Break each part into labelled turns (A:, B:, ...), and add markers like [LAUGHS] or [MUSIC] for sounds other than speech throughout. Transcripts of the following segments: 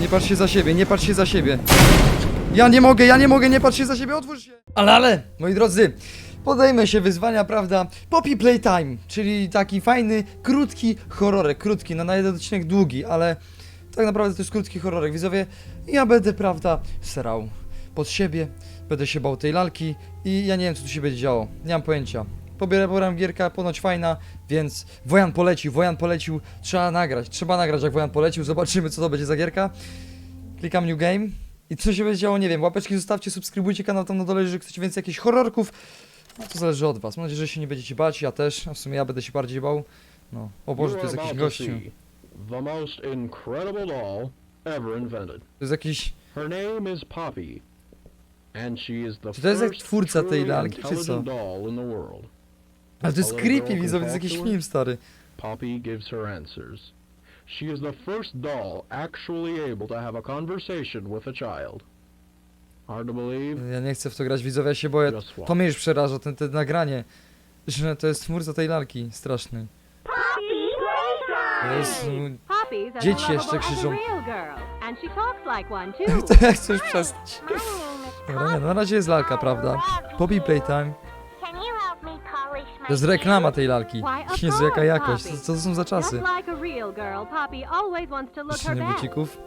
A: Nie patrz się za siebie, nie patrz się za siebie. Ja nie mogę, ja nie mogę, nie patrz się za siebie, otwórz się! Ale, ale, moi drodzy, podejmę się wyzwania, prawda? Poppy Playtime, czyli taki fajny, krótki horrorek, krótki, no na jeden odcinek długi, ale tak naprawdę to jest krótki horrorek, widzowie. Ja będę, prawda, serał pod siebie, będę się bał tej lalki i ja nie wiem, co tu się będzie działo, nie mam pojęcia. Pobieram gierka, ponoć fajna, więc Wojan polecił, Wojan polecił, trzeba nagrać, trzeba nagrać jak Wojan polecił, zobaczymy co to będzie za gierka. Klikam New Game i co się będzie działo, nie wiem, łapeczki zostawcie, subskrybujcie kanał tam na dole, jeżeli chcecie więcej jakichś horrorków. No to zależy od was, mam nadzieję, że się nie będziecie bać, ja też, a w sumie ja będę się bardziej bał. No, o Boże, to jest jakiś gościu,
B: The most incredible doll ever invented.
A: to jest jakiś,
B: Her name is Poppy. And she is the
A: Czy to jest jak twórca tej lalki, czy co? Ale to jest creepy, widzowie, to jest jakiś film stary.
B: Poppy gives her answers. She is the first doll actually able to have a conversation with a child. Hard to believe?
A: Ja nie chcę w to grać, widzowie, ja się boję, to mnie już przeraża, ten, ten nagranie, że to jest twórca tej lalki, straszny. Jezu,
C: Poppy's as
A: Dzieci jeszcze krzyczą.
C: real girl, and she talks like one [LAUGHS] too.
A: to ja chcę już przestać. Dobra, no na razie jest lalka, prawda? Poppy Playtime. To jest reklama tej lalki. [LAUGHS] Jezu, jaka jakość, co, co to są za czasy?
C: best.
A: bucików.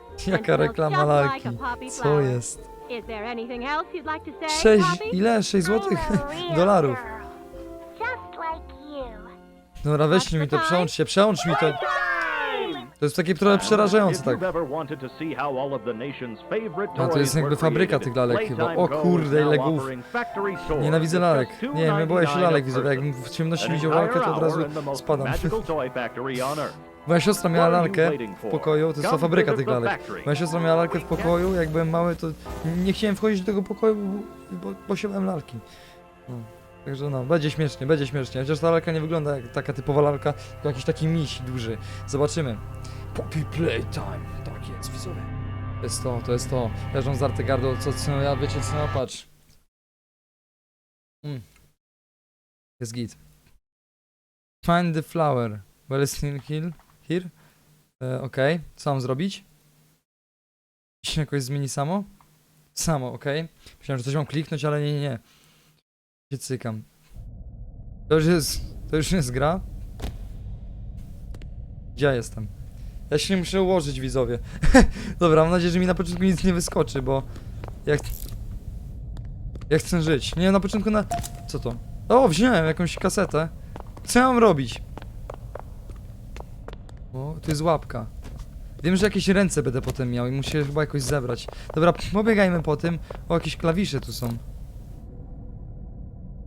A: [LAUGHS] Jaka reklama lalki. Co jest? Sześć, ile? 6 złotych? [LAUGHS] Dolarów. Dobra, weźcie mi to, przełącz się, przełącz mi to. To jest takie trochę przerażające, tak. No, to jest jakby fabryka tych lalek chyba. O kurde, ile głów. Nienawidzę lalek. Nie wiem, ja boję się
D: $2.99
A: lalek,
D: a
A: widzowie. Jak
D: person.
A: w ciemności widział [LAUGHS] lalkę, to od razu spadam. Moja siostra miała lalkę w pokoju, to jest ta fabryka tych lalek. Moja siostra miała lalkę w pokoju, jak byłem mały, to nie chciałem wchodzić do tego pokoju, bo, bo się bałem lalki. No. Także no, będzie śmiesznie, będzie śmiesznie. Chociaż ta lalka nie wygląda jak taka typowa lalka, tylko jakiś taki miś duży. Zobaczymy. Poppy Playtime. Tak jest, widzowie. To jest to, to jest to. Leżą zarte gardło, co, co ja wiecie co, no patrz. Mm. Jest git. Find the flower. Well, it's still here? Here? E, Okej, co mam zrobić? się jakoś zmieni samo? Samo, okej. Myślałem, że coś mam kliknąć, ale nie, nie, nie. Się cykam. To już jest, to już jest gra? Gdzie ja jestem? Ja się muszę ułożyć, widzowie. [LAUGHS] Dobra, mam nadzieję, że mi na początku nic nie wyskoczy, bo... Jak... Ja chcę żyć. Nie, na początku na... Co to? O, wziąłem jakąś kasetę. Co ja mam robić? O, tu jest łapka. Wiem, że jakieś ręce będę potem miał i muszę chyba jakoś zebrać. Dobra, pobiegajmy po tym. O, jakieś klawisze tu są.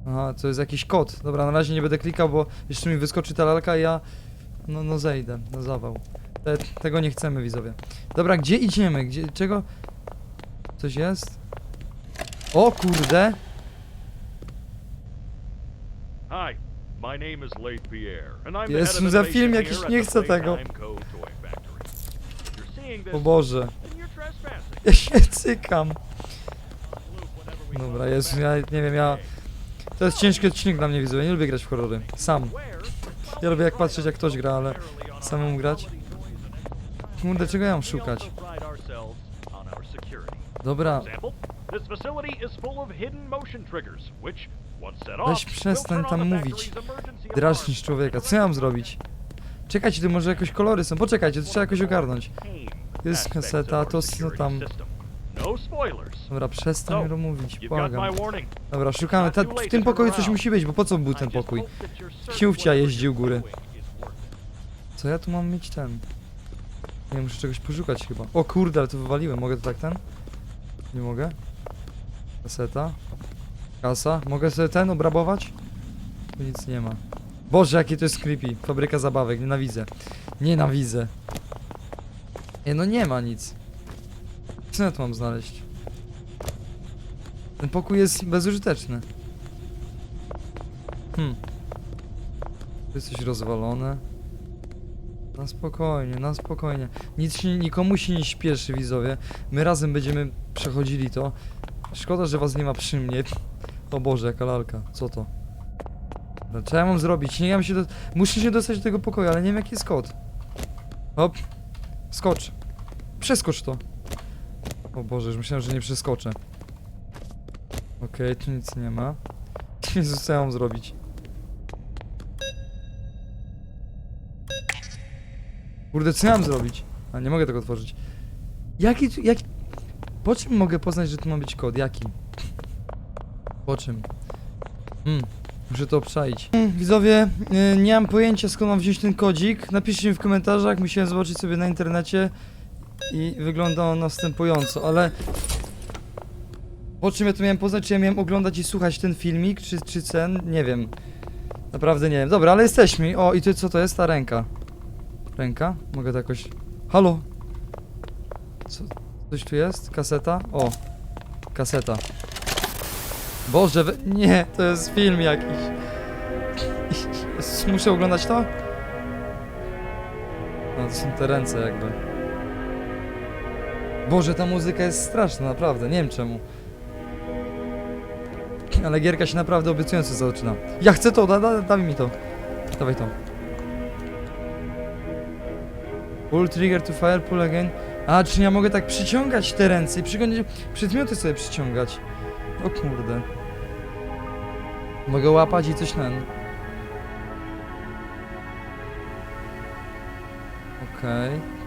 A: Aha, to jest jakiś kod. Dobra, na razie nie będę klikał, bo jeszcze mi wyskoczy ta lalka i ja... No, no zejdę, na zawał. Te, tego nie chcemy, widzowie. Dobra, gdzie idziemy? Gdzie, czego? Coś jest? O kurde!
D: Hi, my name is Leith Pierre, and I'm of
A: za film jakiś nie chcę tego. O Boże. Ja się cykam. Dobra, Jezu, ja nie wiem, ja... To jest ciężki odcinek dla mnie, widzowie. Nie lubię grać w horrory. Sam. Ja lubię jak patrzeć jak ktoś gra, ale samemu grać. Kurde, czego ja mam szukać? Dobra, Weź przestań tam mówić. drażnisz człowieka. Co ja mam zrobić? Czekajcie, tu może jakoś kolory są. Poczekajcie, to trzeba jakoś ogarnąć. Jest kaseta, to no tam.
D: No spoilers.
A: Dobra, przestań
D: So,
A: mówić, błagam. Dobra, szukamy. Ta, w tym pokoju coś musi być, bo po co był ten pokój?
D: whatever
A: jeździł góry. Co ja tu mam mieć ten? Nie, muszę czegoś poszukać chyba. O kurde, ale to wywaliłem. Mogę to tak ten? Nie mogę? Kaseta. Kasa. Mogę sobie ten obrabować? Tu nic nie ma. Boże, jakie to jest creepy. Fabryka zabawek. Nienawidzę. Nienawidzę. Nie, no nie ma nic. Tu mam znaleźć? Ten pokój jest bezużyteczny. Hmm. Tu jest coś rozwalone. Na spokojnie, na spokojnie. Nic się, nikomu się nie śpieszy, widzowie. My razem będziemy przechodzili to. Szkoda, że was nie ma przy mnie. O Boże, jaka lalka. Co to? No, co ja mam zrobić? Nie ja się do... Muszę się dostać do tego pokoju, ale nie wiem jaki jest kod. Hop. Skocz. Przeskocz to. O Boże, już myślałem, że nie przeskoczę. Okej, tu nic nie ma. [LAUGHS] Jezus, co ja mam zrobić? Kurde, co ja mam zrobić? A, nie mogę tego otworzyć. Jaki tu, jaki... Po czym mogę poznać, że tu ma być kod? Jaki? Po czym? Hmm, muszę to obczaić. Hmm, widzowie, y, nie mam pojęcia skąd mam wziąć ten kodzik. Napiszcie mi w komentarzach, musiałem zobaczyć sobie na internecie i wygląda on następująco, ale... Po czym ja to miałem poznać? Czy ja miałem oglądać i słuchać ten filmik, czy, czy ten? Nie wiem. Naprawdę nie wiem. Dobra, ale jesteśmy. O, i ty co to jest? Ta ręka. Ręka? Mogę to jakoś... Halo? Co? Coś tu jest? Kaseta? O. Kaseta. Boże, we... nie, to jest film jakiś. [LAUGHS] Muszę oglądać to? No, to są te ręce jakby. Boże, ta muzyka jest straszna, naprawdę, nie wiem czemu. Ale gierka się naprawdę obiecująco zaczyna. Ja chcę to, da, da, daj mi to. Dawaj to. Pull trigger to fire, pull again. A, czy ja mogę tak przyciągać te ręce i przyciągać, przedmioty sobie przyciągać? O kurde. Mogę łapać i coś ten. Okej.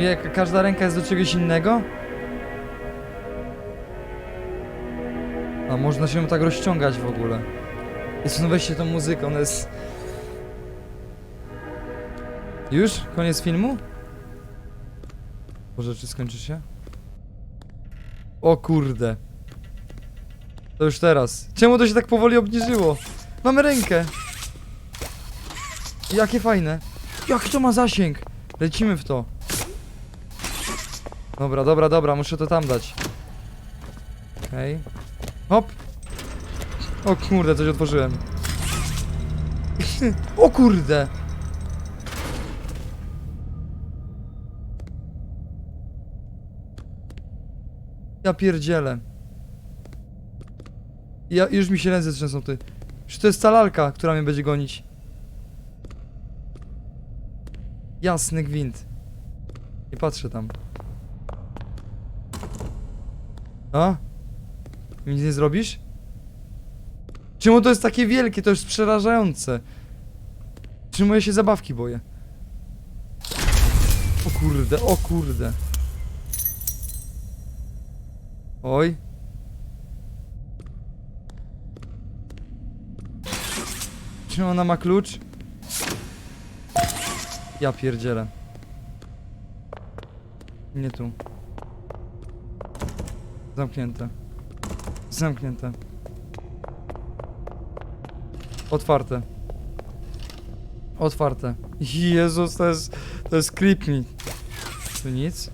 A: Jak każda ręka jest do czegoś innego? A można się tak rozciągać w ogóle. Jest no weźcie tą muzykę, ona jest... Już? Koniec filmu? Boże, czy skończy się? O kurde. To już teraz. Czemu to się tak powoli obniżyło? Mamy rękę. Jakie fajne. Jaki to ma zasięg? Lecimy w to. Dobra, dobra, dobra, muszę to tam dać. Okej. Hop. O kurde, coś otworzyłem. [LAUGHS] o kurde. Ja pierdzielę. Ja, już mi się ręce trzęsą, ty. Czy to jest ta lalka, która mnie będzie gonić? Jasny gwint. Nie patrzę tam. A? Mi nic nie zrobisz? Czemu to jest takie wielkie? To jest przerażające. Czemu ja się zabawki boję? O kurde, o kurde. Oj. Czy ona ma klucz? Ja pierdzielę. Nie tu. Zamknięte. Zamknięte. Otwarte. Otwarte. Jezus, to jest... To jest creep me. Tu nic.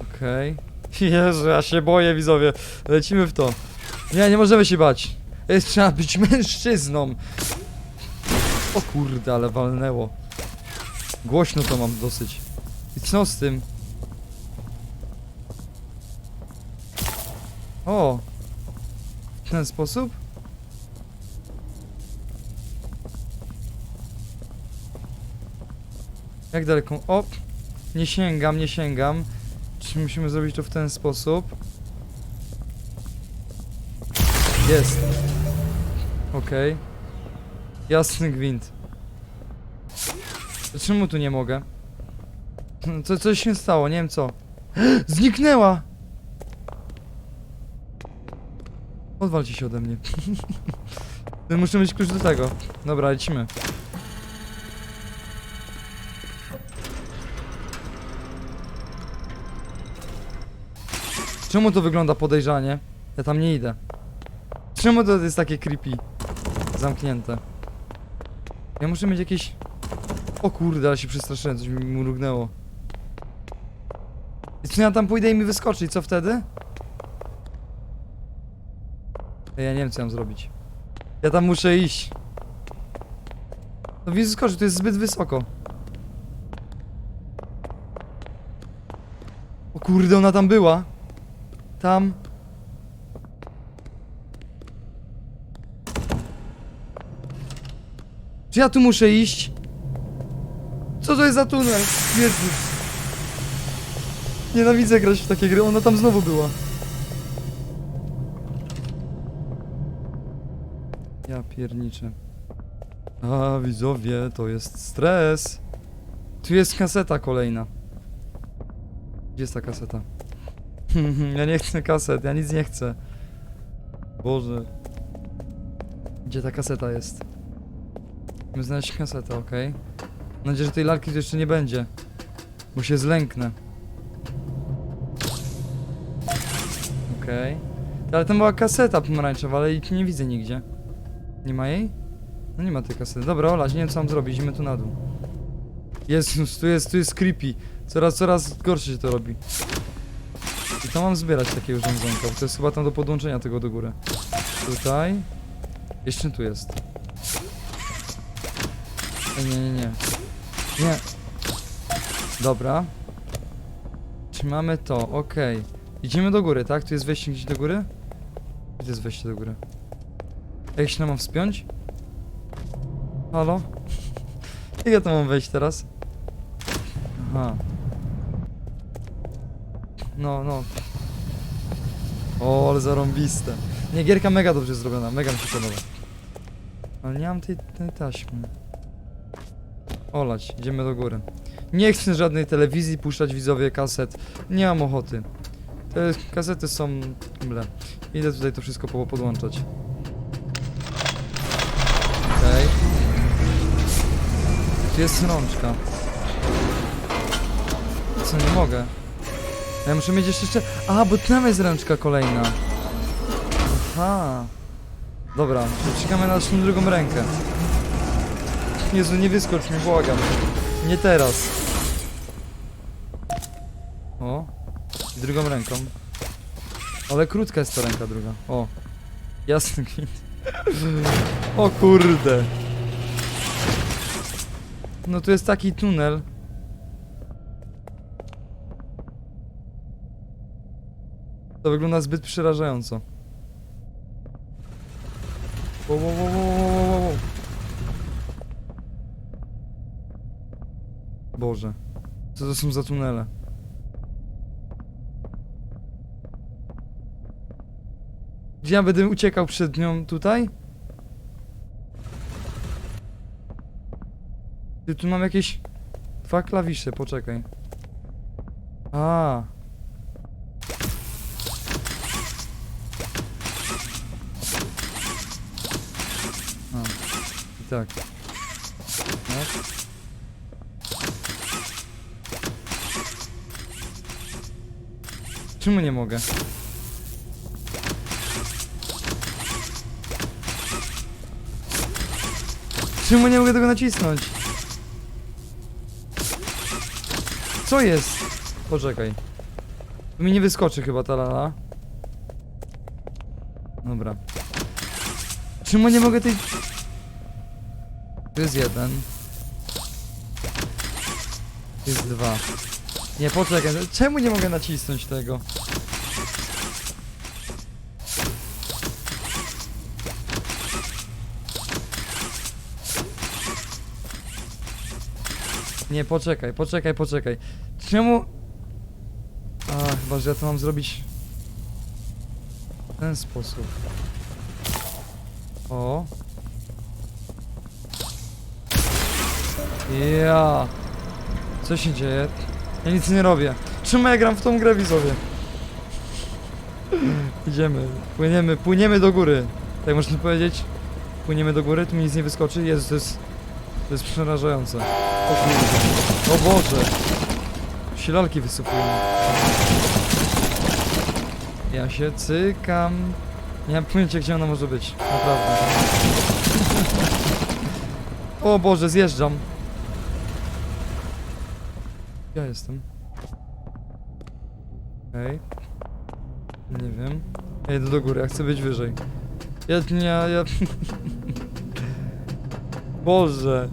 A: Okej. Jezu, ja się boję, widzowie. Lecimy w to. Nie, nie możemy się bać. Jest, trzeba być mężczyzną. O kurde, ale walnęło. Głośno to mam dosyć. I co z tym? O! W ten sposób? Jak daleko? O! Nie sięgam, nie sięgam. Czy musimy zrobić to w ten sposób? Jest. Okej. Jasny gwint. Czemu tu nie mogę? Co, coś się stało, nie wiem co. [GASPS] Zniknęła! Odwalcie się ode mnie. Muszę mieć klucz do tego. Dobra, lecimy. Czemu to wygląda podejrzanie? Ja tam nie idę. Czemu to jest takie creepy? Zamknięte. Ja muszę mieć jakieś... O kurde, ale się przestraszyłem, coś mi mrugnęło. I co ja tam pójdę i mi wyskoczy, co wtedy? Ja nie wiem co mam zrobić. Ja tam muszę iść. No mi wyskoczy, to jest zbyt wysoko. O kurde, ona tam była. Tam. Czy ja tu muszę iść? Co to jest za tunel? Jezus. Nienawidzę grać w takie gry, ona tam znowu była. Ja pierniczę. A, widzowie, to jest stres. Tu jest kaseta kolejna. Gdzie jest ta kaseta? [LAUGHS] ja nie chcę kaset, ja nic nie chcę. Boże. Gdzie ta kaseta jest? Musimy znaleźć kasetę, okej. Mam nadzieję, że tej lalki tu jeszcze nie będzie. Bo się zlęknę. Okej. Ale tam była kaseta pomarańczowa, ale tu nie widzę nigdzie. Nie ma jej? No nie ma tej kasety. Dobra, Ola, nie wiem co mam zrobić, idziemy tu na dół. Jezus, tu jest, tu jest creepy. Coraz, coraz gorsze się to robi. I to mam zbierać takie urządzonka, bo to jest chyba tam do podłączenia tego do góry. Tutaj. Jeszcze tu jest. Nie, nie, nie. Nie. Dobra. Czy mamy to? Okej. Idziemy do góry, tak? Tu jest wejście gdzieś do góry? Gdzie jest wejście do góry? Ej, Jak się tam mam wspiąć? Halo? Jak ja to mam wejść teraz? Aha. No, no. O, ale zarąbiste. Nie, gierka mega dobrze zrobiona, mega mi się podoba. Ale nie mam tej, tej taśmy. Olać, idziemy do góry. Nie chcę żadnej telewizji puszczać widzowie kaset. Nie mam ochoty. Te kasety są... Ble. Idę tutaj to wszystko po- podłączać. Tu jest rączka. Co, nie mogę? Ja muszę mieć jeszcze... A, bo tam jest ręczka kolejna. Aha. Dobra, czekamy na naszą drugą rękę. Jezu, nie wyskocz mi, błagam. Nie teraz. O. Drugą ręką. Ale krótka jest ta ręka druga. O. Jasny. [LAUGHS] O kurde. No tu jest taki tunel. To wygląda zbyt przerażająco. Wow, wow, wow, wow, wow, wow. Boże. Co to są za tunele? Gdzie ja będę uciekał przed nią tutaj? Ty, tu mam jakieś dwa klawisze, poczekaj. A. A. I tak. No. Czemu nie mogę? Czemu nie mogę tego nacisnąć? Co jest? Poczekaj. Tu mi nie wyskoczy chyba ta lala. Dobra. Czemu nie mogę tej... Tu jest jeden. Tu jest dwa. Nie, poczekaj. Czemu nie mogę nacisnąć tego? Nie, poczekaj, poczekaj, poczekaj. Czemu... A, chyba, że ja to mam zrobić... W ten sposób. O. Ja. Co się dzieje? Ja nic nie robię. Czemu ja gram w tą grę, widzowie? Idziemy, płyniemy, płyniemy do góry. Tak można powiedzieć? Płyniemy do góry, tu mi nic nie wyskoczy. Jezu, to jest... To jest przerażające. O Boże. Się lalki wysypują. Ja się cykam. Nie mam pojęcia, gdzie ona może być. Naprawdę. O Boże, zjeżdżam. Ja jestem. Okej. Nie wiem. Ja idę do góry, ja chcę być wyżej. Ja nie, ja... Boże.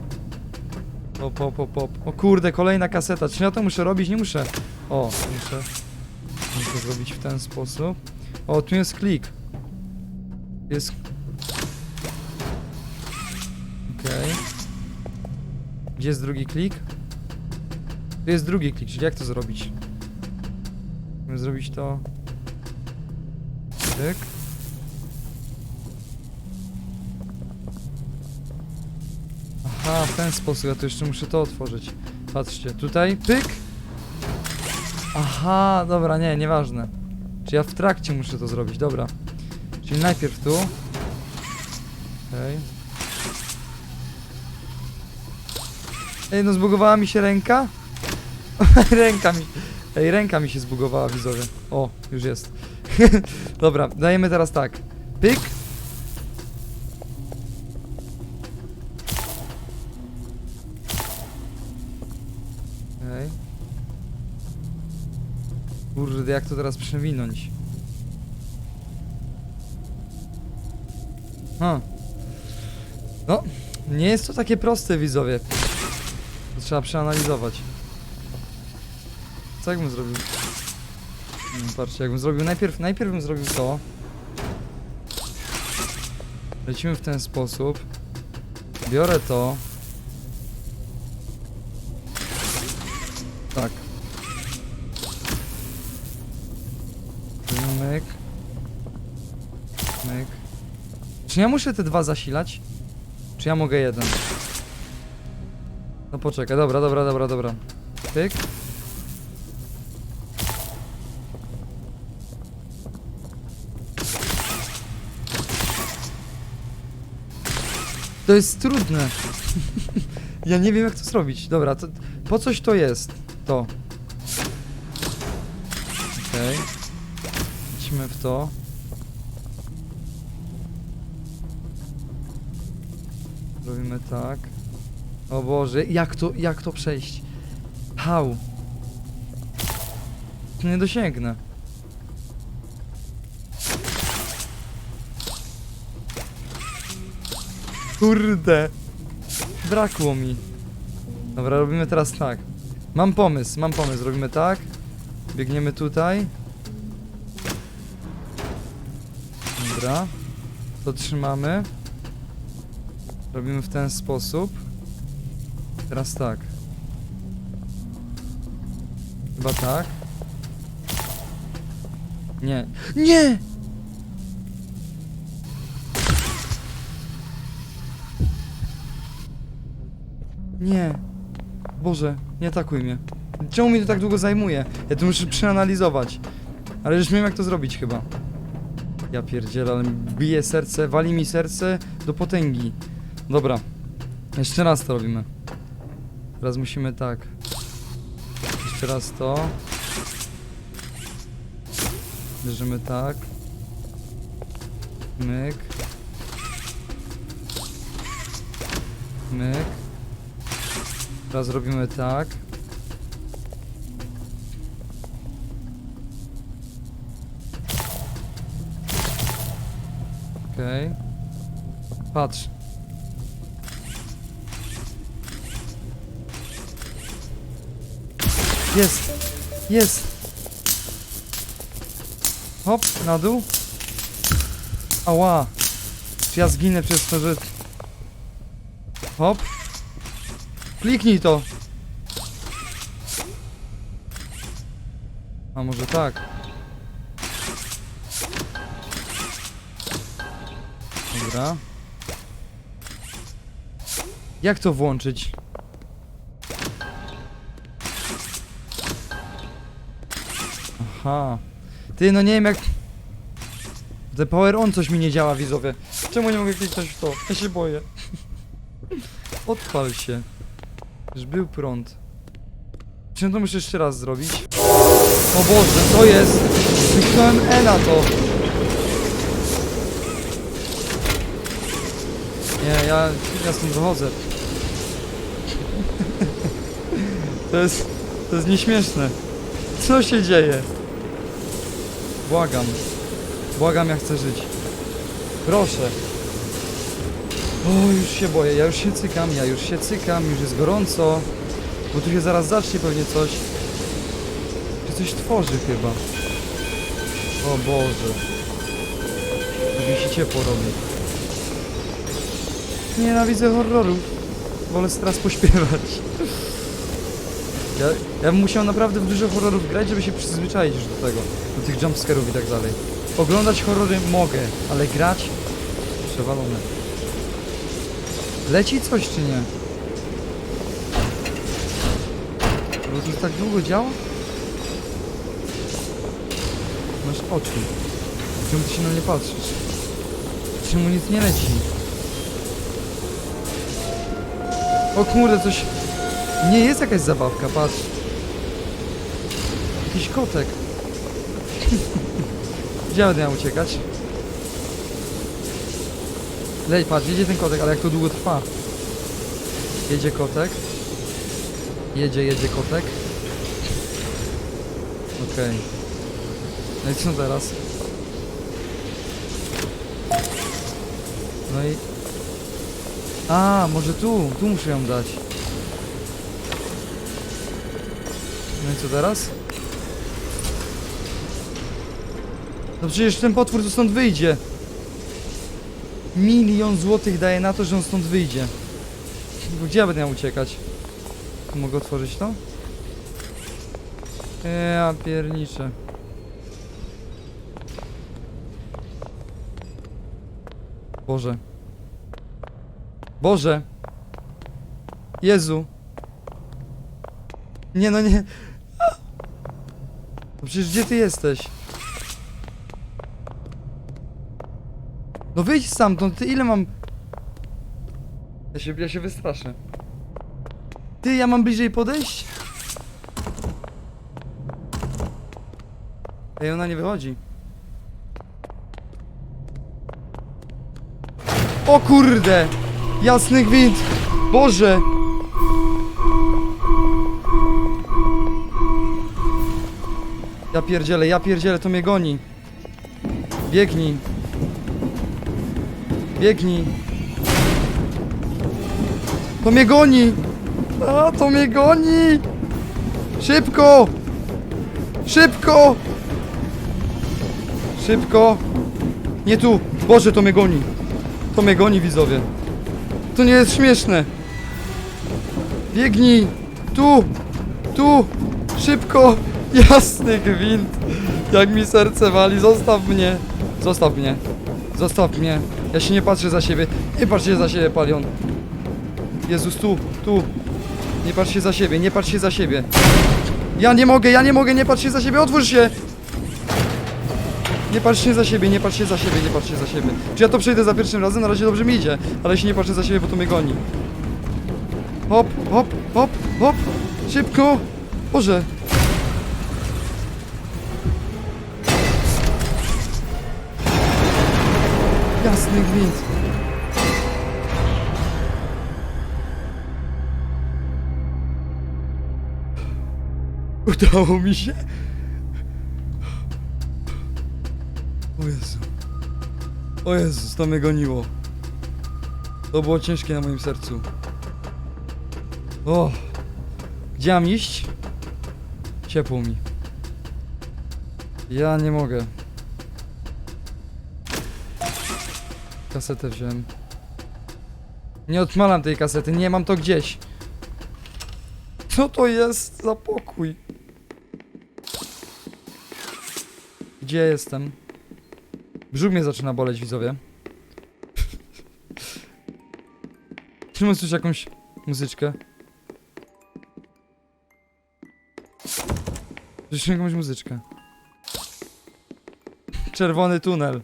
A: Op, op, op, op. O kurde, kolejna kaseta. Czy ja to muszę robić? Nie muszę. O, muszę. Muszę zrobić w ten sposób. O, tu jest klik. Jest... Okej. Gdzie jest drugi klik? Tu jest drugi klik, czyli jak to zrobić? Musimy zrobić to... Tyk. Aha, w ten sposób, ja to jeszcze muszę to otworzyć. Patrzcie, tutaj, pyk! Aha, dobra, nie, nieważne. Czy ja w trakcie muszę to zrobić, dobra. Czyli najpierw tu. Okej. Ej, no zbugowała mi się ręka? [LAUGHS] ręka mi... Ej, ręka mi się zbugowała, widzowie. O, już jest. [LAUGHS] Dobra, dajemy teraz tak. Pyk. Kurde, jak to teraz przewinąć? Ha. No, nie jest to takie proste, widzowie. To trzeba przeanalizować. Co jakbym zrobił? Mm, Patrzcie, jakbym zrobił najpierw, najpierw bym zrobił to. Lecimy w ten sposób. Biorę to. Myk. Myk. Czy ja muszę te dwa zasilać? Czy ja mogę jeden? No poczekaj, dobra, dobra, dobra, dobra. Tyk. To jest trudne. [LAUGHS] ja nie wiem jak to zrobić. Dobra, to po coś to jest. To. Okej. Idźmy w to. Robimy tak. O Boże, jak to, jak to przejść? How? Nie dosięgnę. Kurde. Brakło mi. Dobra, robimy teraz tak. Mam pomysł, mam pomysł. Robimy tak. Biegniemy tutaj. Dobra. To trzymamy. Robimy w ten sposób. Teraz tak. Chyba tak. Nie. Nie! Nie. Boże, nie atakuj mnie. Czemu mi to tak długo zajmuje? Ja to muszę przeanalizować. Ale już wiem jak to zrobić chyba. Ja pierdzielę, bije serce, wali mi serce do potęgi. Dobra. Jeszcze raz to robimy. Teraz musimy tak. Jeszcze raz to. Bierzemy tak. Myk. Myk. Teraz robimy tak. Okej. Patrz. Jest! Jest! Hop, na dół. Ała! Czy ja zginę przez to, że... Hop. Kliknij to! A może tak? Dobra. Jak to włączyć? Aha. Ty, no nie wiem jak... Te power on coś mi nie działa, widzowie. Czemu nie mogę kliknąć w to? Ja się boję. [LAUGHS] Odpal się. Już był prąd. Czy to muszę jeszcze raz zrobić? O Boże, co jest? Kliknąłem E na to. Nie, ja, ja stąd wychodzę. To jest, to jest nieśmieszne. Co się dzieje? Błagam. Błagam, ja chcę żyć. Proszę. O, już się boję, ja już się cykam, ja już się cykam, już jest gorąco. Bo tu się zaraz zacznie pewnie coś. Czy coś tworzy chyba. O Boże. To mi się ciepło robi. Nienawidzę horroru. wolę teraz pośpiewać. Ja, ja bym musiał naprawdę w dużo horrorów grać, żeby się przyzwyczaić już do tego, do tych jumpscarów i tak dalej. Oglądać horrory mogę, ale grać przewalone. Leci coś czy nie? Bo to tak długo działa? Masz oczy. Czemu ty się na mnie patrzysz? Czemu nic nie leci? O kurde, coś... Nie jest jakaś zabawka, patrz. Jakiś kotek. [LAUGHS] Gdzie będę miał uciekać? Lej, patrz, jedzie ten kotek, ale jak to długo trwa? Jedzie kotek. Jedzie, jedzie kotek. Okej. No i co teraz? No i... A, może tu, tu muszę ją dać. No i co teraz? No przecież ten potwór tu stąd wyjdzie. Milion złotych daje na to, że on stąd wyjdzie. Bo Gdzie ja będę miał uciekać? Mogę otworzyć to? Ja pierniczę. Boże. Boże. Jezu. Nie no nie. No przecież gdzie ty jesteś? No wyjdź stamtąd, ty ile mam... Ja się, ja się wystraszę. Ty, ja mam bliżej podejść? Ej, ona nie wychodzi. O kurde! Jasny gwint! Boże! Ja pierdzielę, ja pierdzielę, to mnie goni. Biegnij. Biegnij. To mnie goni! A, to mnie goni! Szybko! Szybko! Szybko! Nie tu! Boże, to mnie goni! To mnie goni, widzowie. To nie jest śmieszne. Biegnij! Tu! Tu! Szybko! [LAUGHS] Jasny gwint! Jak mi serce wali, zostaw mnie! Zostaw mnie! Zostaw mnie! Ja się nie patrzę za siebie. Nie patrz się za siebie, Palion. Jezus, tu, tu. Nie patrz się za siebie, nie patrz się za siebie. Ja nie mogę, ja nie mogę, nie patrz się za siebie, otwórz się! Nie patrz się za siebie, nie patrz się za siebie, nie patrz się za siebie. Czy ja to przejdę za pierwszym razem? Na razie dobrze mi idzie, ale się nie patrzę za siebie, bo to mnie goni. Hop, hop, hop, hop! Szybko! Boże! Jasny gwint. Udało mi się. O Jezu. O Jezus, to mnie goniło. To było ciężkie na moim sercu. O. Gdzie mam iść? Ciepło mi. Ja nie mogę. Kasetę wziąłem. Nie odmalam tej kasety, nie mam to gdzieś. Co to jest za pokój? Gdzie jestem? Brzuch mnie zaczyna boleć, widzowie. Czy słyszę jakąś muzyczkę? Słyszę jakąś muzyczkę. Czerwony tunel.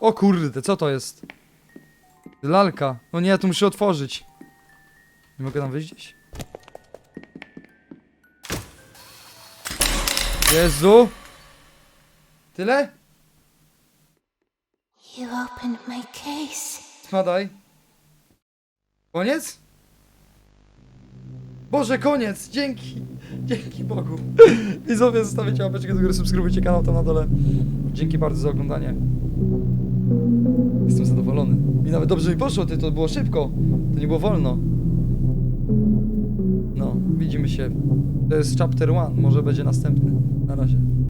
A: O kurde, co to jest? Lalka. No nie, ja tu muszę otworzyć. Nie mogę tam wyjść gdzieś? Jezu! Tyle?
E: You opened my case.
A: Spadaj. Koniec? Boże, koniec! Dzięki! Dzięki Bogu. [LAUGHS] Widzowie, zostawicie łapeczkę do góry, subskrybujcie kanał tam na dole. Dzięki bardzo za oglądanie. Jestem zadowolony. I nawet dobrze mi poszło, ty, to było szybko. To nie było wolno. No, widzimy się. To jest chapter one, może będzie następny. Na razie.